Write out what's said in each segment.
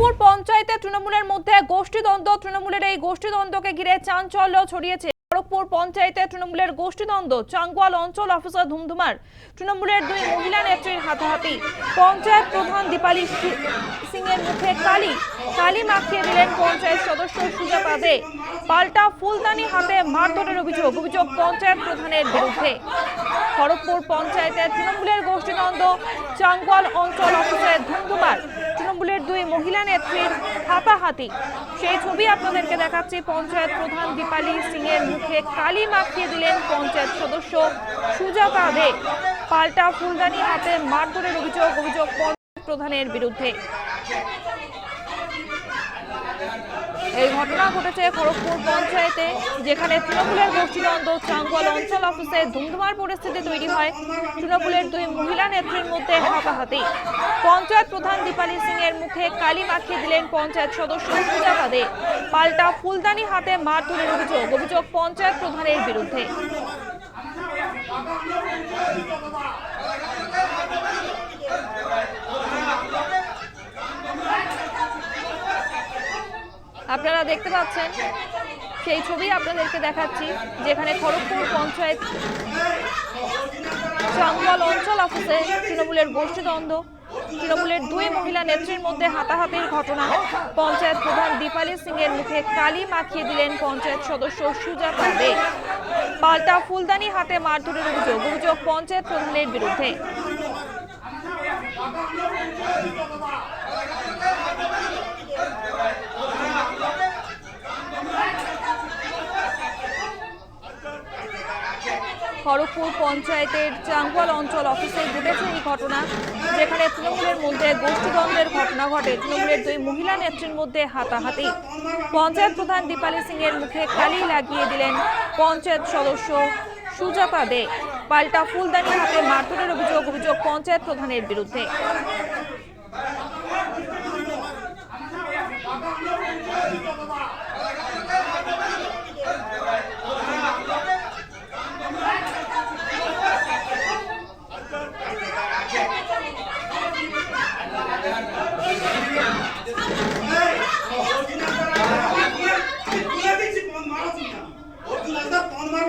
খড়গপুর পঞ্চায়েতে তৃণমূলের মধ্যে গোষ্ঠীদ্বন্দ্ব, তৃণমূলের এই গোষ্ঠীদ্বন্দ্বকে ঘিরে চাঞ্চল্য ছড়িয়েছে। খড়গপুর পঞ্চায়েতে তৃণমূলের গোষ্ঠীদ্বন্দ্ব, চাঙ্গুয়াল অঞ্চল অফিসার ধুমধুমার। তৃণমূলের দুই মহিলা নেত্রীর হাতাহাতি। পঞ্চায়েত প্রধান দীপালি সিং এর মুখে কালি। কালি মাখিয়ে দিলেন পঞ্চায়েত সদস্য সুজাতা দে পাল্টা ফুলদানি হাতে মারধরের অভিযোগ অভিযোগ পঞ্চায়েত প্রধানের বিরুদ্ধে। খড়গপুর পঞ্চায়েতের তৃণমূলের গোষ্ঠীদ্বন্দ্ব, চাঙ্গুয়াল অঞ্চল অফিসের ধুমধুমার। তৃণমূলের দুই মহিলা নেত্রীর হাতাহাতি। সেই ছবি আপনাদেরকে দেখাচ্ছে। পঞ্চায়েত প্রধান দীপালি সিং এর মুখে কালি মাখিয়ে দিলেন পঞ্চায়েত সদস্য সুজাতা দে। পাল্টা ফুলদানি হাতে মারধরের অভিযোগ অভিযোগ পঞ্চায়েত প্রধানের বিরুদ্ধে। এই ঘটনা ঘটেছে খড়গপুর পঞ্চায়েতে, যেখানে তৃণমূলের গোষ্ঠীদ্বন্দ্ব চাঙ্গুয়াল অঞ্চল অফিসে ধুমধুমার পরিস্থিতি তৈরি হয়। তৃণমূলের দুই মহিলা নেত্রীর মধ্যে হাতাহাতি। পঞ্চায়েত প্রধান দীপালি সিং এর মুখে কালি মাখিয়ে দিলেন পঞ্চায়েত সদস্য সুজাতা দে পাল্টা ফুলদানি হাতে মারধরের অভিযোগ অভিযোগ পঞ্চায়েত প্রধানের বিরুদ্ধে। আপনারা দেখতে পাচ্ছেন, সেই ছবি আপনাদেরকে দেখাচ্ছি, যেখানে খড়গপুর পঞ্চায়েত চাঙ্গল অঞ্চল অফিসে তৃণমূলের গোষ্ঠীদ্বন্দ্ব, তৃণমূলের দুই মহিলা নেত্রীর মধ্যে হাতাহাতির ঘটনা। পঞ্চায়েত প্রধান দীপালি সিং এর মুখে কালি মাখিয়ে দিলেন পঞ্চায়েত সদস্য সুজাতা দে। পাল্টা ফুলদানি হাতে মারধরের অভিযোগ অভিযোগ পঞ্চায়েত প্রধানের বিরুদ্ধে। খড়গপুর পঞ্চায়েতের চাঙ্গুয়াল অঞ্চল অফিসে ঘটেছে এই ঘটনা, যেখানে তৃণমূলের মধ্যে গোষ্ঠীদ্বন্দ্বের ঘটনা ঘটে। তৃণমূলের দুই মহিলা নেত্রীর মধ্যে হাতাহাতি। পঞ্চায়েত প্রধান দীপালি সিং এর মুখে কালি লাগিয়ে দিলেন পঞ্চায়েত সদস্য সুজাতা দে। পাল্টা ফুলদানি হাতে মারধরের অভিযোগ অভিযোগ পঞ্চায়েত প্রধানের বিরুদ্ধে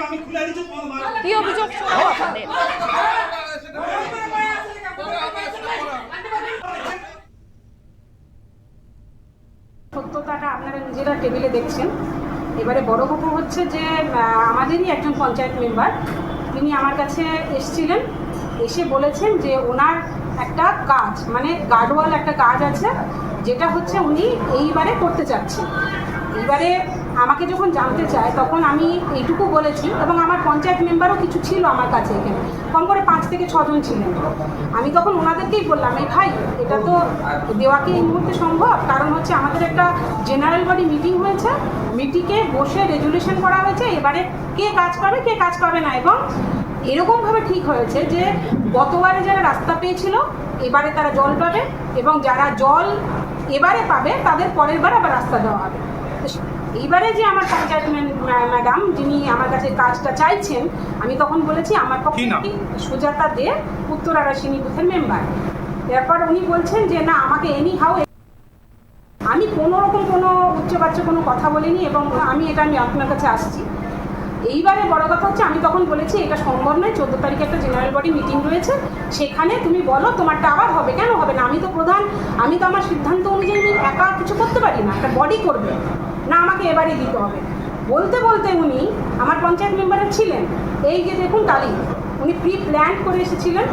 আমি খুলে দিচ্ছি ফোন মারা কি অভিযোগ শোনাবো আপনাদের সত্যতাটা আপনারা নিজেরা টেবিলে দেখছেন। এবারে বড় কথা হচ্ছে যে আমাদেরই একজন পঞ্চায়েত মেম্বার। তিনি আমার কাছে এসছিলেন, এসে বলেছেন যে ওনার একটা কাজ মানে গার্ডওয়াল একটা কাজ আছে, যেটা হচ্ছে উনি এইবারে করতে চাচ্ছেন। এইবারে আমাকে যখন জানতে চায়, তখন আমি এইটুকু বলেছি এবং আমার পঞ্চায়েত মেম্বারও কিছু ছিল আমার কাছে এখানে। কম করে পাঁচ থেকে ছজন ছিলেন। আমি তখন ওনাদেরকেই বললাম, এই ভাই, এটা তো দেওয়া কি এই মুহূর্তে সম্ভব? কারণ হচ্ছে আমাদের একটা জেনারেল বডি মিটিং হয়েছে। মিটিংয়ে বসে রেজুলেশন করা হয়েছে। এবারে কে কাজ পাবে, কে কাজ পাবে না? এবং এরকমভাবে ঠিক হয়েছে যে, গতবারে যারা রাস্তা পেয়েছিল, এবারে তারা জল পাবে এবং যারা জল এবারে পাবে, তাদের পরের বার আবার রাস্তা দেওয়া হবে। এইবারে যে আমার পঞ্চায়েত ম্যাডাম যিনি আমার কাছে কাজটা চাইছেন আমি তখন বলেছি আমার পক্ষে সুজাতা দে উত্তর আরাসিনী বুথের মেম্বার এরপর উনি বলছেন যে না আমাকে এনি হাউ আমি কোনো রকম কোনো উচ্চবাচ্য কোনো কথা বলিনি এবং আমি এটা আমি আপনার কাছে আসছি। এইবারে বড় কথা হচ্ছে আমি তখন বলেছি এটা সম্ভব নয় চোদ্দ তারিখে একটা জেনারেল বডি মিটিং রয়েছে। সেখানে তুমি বলো তোমারটা আবার হবে কেন হবে না? আমি তো প্রধান আমি তো আমার সিদ্ধান্ত অনুযায়ী একা কিছু করতে পারি না একটা বডি করবে। না, আমাকে এবারই দিতে হবে। বলতে বলতে উনি আমার পঞ্চায়েত মেম্বারে ছিলেন। এই যে দেখুন কালী, উনি প্রি প্ল্যান করে এসেছিলেন।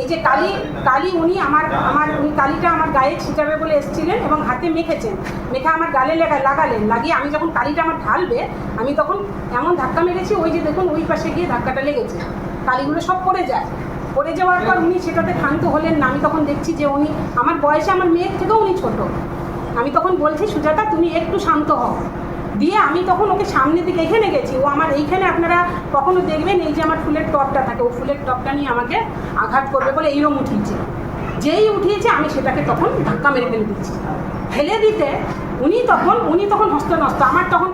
এই যে কালি কালি উনি আমার আমার, উনি কালিটা আমার গায়ে ছিটাবে বলে এসেছিলেন এবং হাতে মেখেছেন। মেখে আমার গালে লেগা, লাগালেন। লাগিয়ে আমি যখন কালিটা আমার ঢালবে, আমি তখন এমন ধাক্কা মেরেছি, ওই যে দেখুন ওই পাশে গিয়ে ধাক্কাটা লেগেছে। কালিগুলো সব পড়ে যায়। পড়ে যাওয়ার পর উনি সেটাতে ক্ষান্ত হলেন না। আমি তখন দেখছি যে উনি, আমার বয়সে আমার মেয়ের থেকেও উনি ছোট। আমি তখন বলছি, সুজাতা, তুমি একটু শান্ত হও। দিয়ে আমি তখন ওকে সামনের দিকে এখানে গেছি। ও আমার এইখানে আপনারা কখনো দেখবেন এই যে আমার ফুলের টপটা থাকে, ও ফুলের টপটা নিয়ে আমাকে আঘাত করবে বলে এইরকম উঠিয়েছে। যেই উঠিয়েছে, আমি সেটাকে তখন ধাক্কা মেরে ফেলে দিচ্ছি। ফেলে দিতে উনি তখন উনি তখন হস্ত নষ্ট আমার তখন